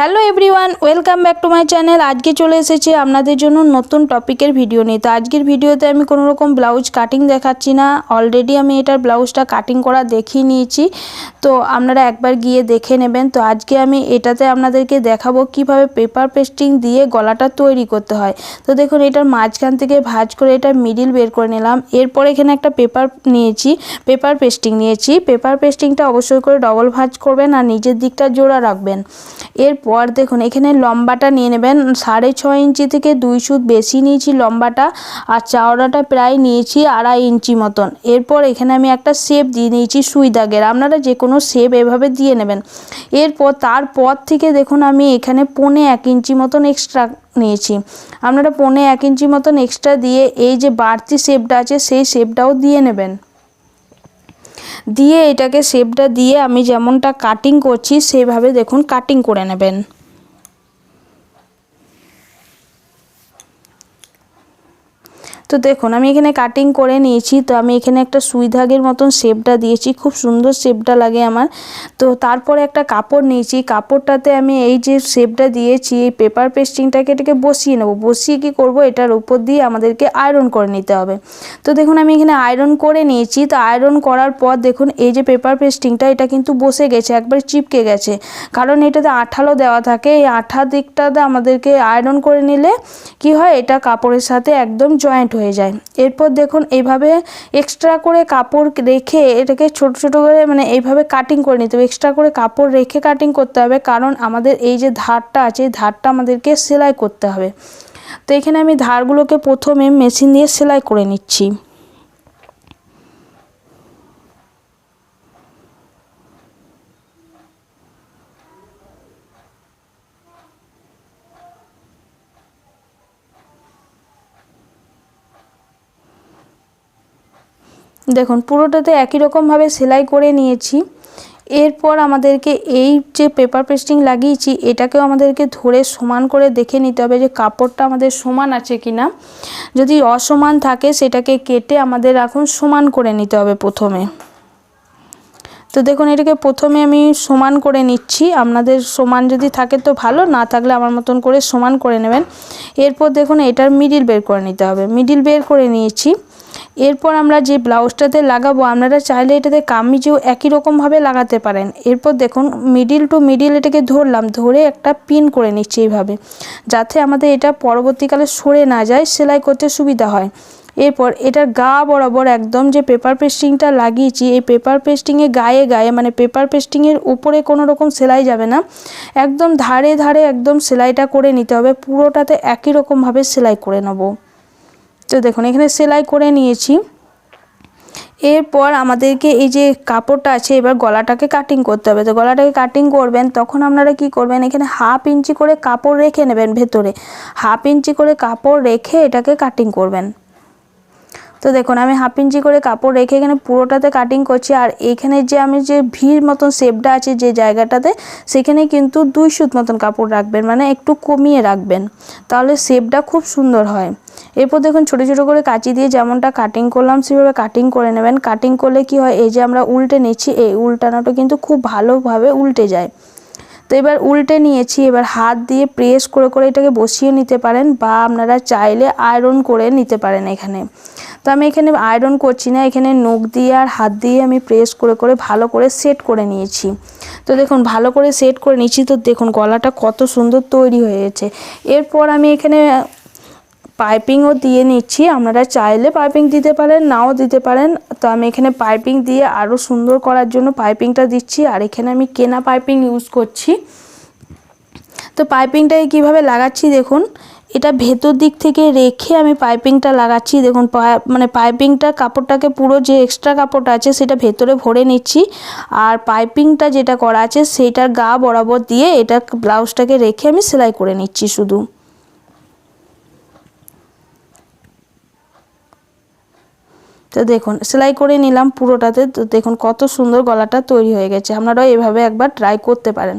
Hello everyone, welcome back to my channel. আজকে চলে এসেছি আপনাদের জন্য নতুন টপিকের ভিডিও নিয়ে। তো আজকের ভিডিওতে আমি কোনো রকম ব্লাউজ কাটিং দেখাচ্ছি না। অলরেডি আমি এটার ব্লাউজটা কাটিং করা দেখিয়ে নিয়েছি। তো আপনারা একবার গিয়ে দেখে নেবেন। তো আজকে আমি এটাতে আপনাদেরকে দেখাবো কীভাবে পেপার পেস্টিং দিয়ে গলাটা তৈরি করতে হয়। তো দেখুন, এটার মাঝখান থেকে ভাজ করে এটা মিডিল বের করে নিলাম। এরপর এখানে একটা পেপার নিয়েছি পেপার পেস্টিং নিয়েছি। পেপার পেস্টিংটা অবশ্যই করে ডবল ভাজ করবেন আর নিজের দিকটা জোড়া রাখবেন। এরপর দেখুন, এখানে লম্বাটা নিয়ে নেবেন। সাড়ে ছয় ইঞ্চি থেকে দুই সুত বেশি নিয়েছি লম্বাটা, আর চওড়াটা প্রায় নিয়েছি আড়াই ইঞ্চি মতন। এরপর এখানে আমি একটা শেপ দিয়ে নিয়েছি সুই দাগের আপনারা যে কোনো শেপ এভাবে দিয়ে নেবেন। এরপর তারপর থেকে দেখুন, আমি এখানে পৌনে এক ইঞ্চি মতন এক্সট্রা নিয়েছি। আপনারা পৌনে এক ইঞ্চি মতন এক্সট্রা দিয়ে এই যে বাড়তি শেপটা আছে, সেই শেপটাও দিয়ে নেবেন। দিয়ে এটাকে শেপটা দিয়ে আমি যেমনটা কাটিং করছি সেভাবে দেখুন কাটিং করে নেবেন। তো দেখুন, আমি এখানে কাটিং করে নিয়েছি। তো আমি এখানে একটা সুই ধাগের মতন শেপটা দিয়েছি। খুব সুন্দর শেপটা লাগে আমার। তো তারপরে একটা কাপড় নিয়েছি। কাপড়টাতে আমি এই যে শেপটা দিয়েছি, এই পেপার পেস্টিংটাকে এটাকে বসিয়ে নেব। বসিয়ে কি করব? এটার উপর দিয়ে আমাদেরকে আয়রন করে নিতে হবে। তো দেখুন, আমি এখানে আয়রন করে নিয়েছি। তো আয়রন করার পর দেখুন, এই যে পেপার পেস্টিংটা এটা কিন্তু বসে গেছে, একবার চিপকে গেছে। কারণ এটাতে আঠালো দেওয়া থাকে। এই আঠা দিকটাতে আমাদেরকে আয়রন করে নিলে কি হয়? এটা কাপড়ের সাথে একদম জয়েন্ট হয়ে যায়। এরপর দেখুন এইভাবে এক্সট্রা করে কাপড় রেখে এটাকে ছোট ছোট করে মানে এইভাবে কাটিং করে নিতে হবে। এক্সট্রা করে কাপড় রেখে কাটিং করতে হবে কারণ আমাদের এই যে ধারটা আছে, এই ধারটা আমাদেরকে সেলাই করতে হবে। তো এখানে আমি ধারগুলোকে প্রথমে মেশিন দিয়ে সেলাই করে নিচ্ছি। দেখুন, পুরোটাতে একই রকমভাবে সেলাই করে নিয়েছি। এরপর আমাদেরকে এই যে পেপার পেস্টিং লাগিয়েছি, এটাকেও আমাদেরকে ধরে সমান করে দেখে নিতে হবে যে কাপড়টা আমাদের সমান আছে কি না যদি অসমান থাকে, সেটাকে কেটে আমাদের এখন সমান করে নিতে হবে প্রথমে। তো দেখুন, এটাকে প্রথমে আমি সমান করে নিচ্ছি। আপনাদের সমান যদি থাকে তো ভালো, না থাকলে আমার মতন করে সমান করে নেবেন। এরপর দেখুন, এটার মিডিল বের করে নিতে হবে। মিডিল বের করে নিয়েছি। এরপর আমরা যে ব্লাউজটাতে লাগাবো, আপনারা চাইলে এটাতে কামিজেও একই রকমভাবে লাগাতে পারেন। এরপর দেখুন মিডিল টু মিডিল এটাকে ধরলাম, ধরে একটা পিন করে নিচ্ছি এইভাবে, যাতে আমাদের এটা পরবর্তীকালে সরে না যায়, সেলাই করতে সুবিধা হয়। এরপর এটার গা বরাবর একদম যে পেপার পেস্টিংটা লাগিয়েছি, এই পেপার পেস্টিংয়ে গায়ে গায়ে মানে পেপার পেস্টিংয়ের উপরে কোনো রকম সেলাই যাবে না। একদম ধারে ধারে একদম সেলাইটা করে নিতে হবে, পুরোটাতে একই রকমভাবে সেলাই করে নেব। তো দেখুন, এখানে সেলাই করে নিয়েছি। এরপর আমাদেরকে এই যে কাপড়টা আছে, এবার গলাটাকে কাটিং করতে হবে। তো গলাটাকে কাটিং করবেন, তখন আপনারা কি করবেন, এখানে হাফ ইঞ্চি করে কাপড় রেখে নেবেন ভেতরে। হাফ ইঞ্চি করে কাপড় রেখে এটাকে কাটিং করবেন। তো দেখুন, আমি হাফ ইঞ্চি করে কাপড় রেখে এখানে পুরোটাতে কাটিং করছি। আর এখানে যে আমি যে ভিড় মতন শেপটা আছে যে জায়গাটাতে, সেখানে কিন্তু দুই সুত মতন কাপড় রাখবেন মানে একটু কমিয়ে রাখবেন। তাহলে শেপটা খুব সুন্দর হয়। এরপর দেখুন, ছোটো ছোটো করে কাঁচি দিয়ে যেমনটা কাটিং করলাম, সেভাবে কাটিং করে নেবেন। কাটিং করলে কি হয়, এই যে আমরা উল্টে নিচ্ছি, এই উল্টানোটা কিন্তু খুব ভালোভাবে উল্টে যায়। তো এবার উল্টে নিয়েছি, এবার হাত দিয়ে প্রেস করে করে এটাকে বসিয়ে নিতে পারেন, বা আপনারা চাইলে আয়রন করে নিতে পারেন এখানে। তো আমি এখানে আয়রন করছি না, এখানে নখ দিয়ে আর হাত দিয়ে আমি প্রেস করে করে, ভালো করে সেট করে নিয়েছি। তো দেখুন, ভালো করে সেট করে নিয়েছি, তো দেখুন গলাটা কত সুন্দর তৈরি হয়েছে। এরপর আমি এখানে পাইপিংও দিয়ে নিচ্ছি, আপনারা চাইলে পাইপিং দিতে পারেন, নাও দিতে পারেন। তো আমি এখানে পাইপিং দিয়ে আরও সুন্দর করার জন্য পাইপিংটা দিচ্ছি, আর এখানে আমি কেনা পাইপিং ইউজ করছি। তো পাইপিংটাকে কীভাবে লাগাচ্ছি দেখুন এটা ভেতর দিক থেকে রেখে আমি পাইপিংটা লাগাচ্ছি। দেখুন মানে পাইপিংটা কাপড়টাকে পুরো যে এক্সট্রা কাপড়টা আছে, সেটা ভেতরে ভরে নিচ্ছি। আর পাইপিংটা যেটা করা আছে, সেটার গা বরাবর দিয়ে এটা ব্লাউজটাকে রেখে আমি সেলাই করে নিচ্ছি শুধু। তো দেখুন, সেলাই করে নিলাম পুরোটাতে। তো দেখুন, কত সুন্দর গলাটা তৈরি হয়ে গেছে। আপনারাও এভাবে একবার ট্রাই করতে পারেন।